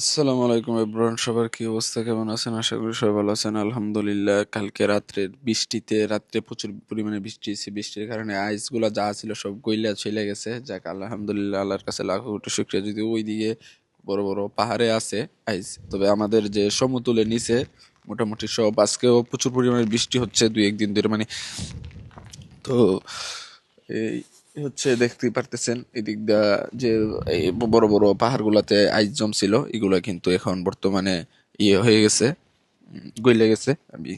আসসালামু আলাইকুম এব্রান সবার কি অবস্থা? কেমন আছেন? আশা করি সবাই ভালো আছেন। আলহামদুলিল্লাহ, কালকে রাত্রের বৃষ্টিতে, রাত্রে প্রচুর পরিমাণে বৃষ্টি হয়েছে। বৃষ্টির কারণে আইসগুলা যা ছিল সব গইলা চলে গেছে। যাক, আলহামদুলিল্লাহ, আল্লাহর কাছে লাখো কোটি শুক্রিয়া। যদি ওইদিকে বড় বড় পাহাড়ে আছে আইস, তবে আমাদের যে সমতুলে নিচে, মোটামুটি সব আজকেও প্রচুর পরিমাণে বৃষ্টি হচ্ছে দুই একদিন ধরে। মানে তো এই হচ্ছে দেখতে পারতেছেন, এদিক দা যে বড় বড় পাহাড়গুলাতে আইস জমছিল এগুলা কিন্তু এখন বর্তমানে ইয়ে হয়ে গেছে, গইলে গেছে, আমি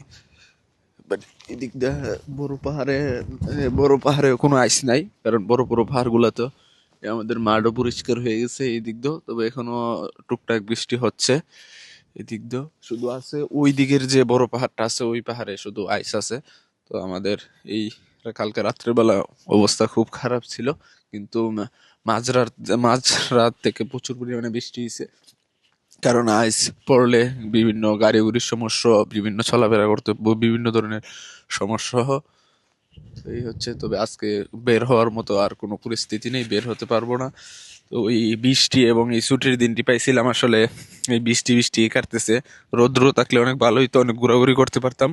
বাট এদিক দা বড় পাহাড়ে বড় পাহাড়ে কোনো আইস নাই, কারণ বড় বড় পাহাড়গুলা তো আমাদের মাঠও পরিষ্কার হয়ে গেছে এই দিক তবে এখনও টুকটাক বৃষ্টি হচ্ছে এদিক দিয়েও শুধু আছে ওই দিকের যে বড় পাহাড়টা আছে, ওই পাহাড়ে শুধু আইস আছে, তো আমাদের এই কালকে রাত্রেবেলা অবস্থা খুব খারাপ ছিল, কিন্তু মাঝরাত মাঝরাত থেকে প্রচুর পরিমাণে বৃষ্টি হয়েছে কারণ আইস পড়লে বিভিন্ন গাড়ি গুড়ির সমস্যা, বিভিন্ন চলাফেরা করতে বিভিন্ন ধরনের সমস্যা। এই হচ্ছে, তবে আজকে বের হওয়ার মতো আর কোনো পরিস্থিতি নেই, বের হতে পারব না। তো এই বৃষ্টি এবং এই ছুটির দিনটি পাইছিলাম আসলে, এই বৃষ্টি বৃষ্টি কাটতেছে। রৌদ্র থাকলে অনেক ভালো হইতো অনেক ঘোরাঘুরি করতে পারতাম।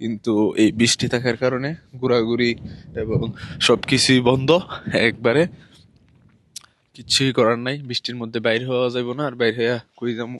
কিন্তু এই বৃষ্টি থাকার কারণে ঘোরাঘুরি এবং সব কিছুই বন্ধ। একবারে কিছুই করার নাই। বৃষ্টির মধ্যে বাইর হওয়া যাবে না। আর বাইর হইয়া কই যাব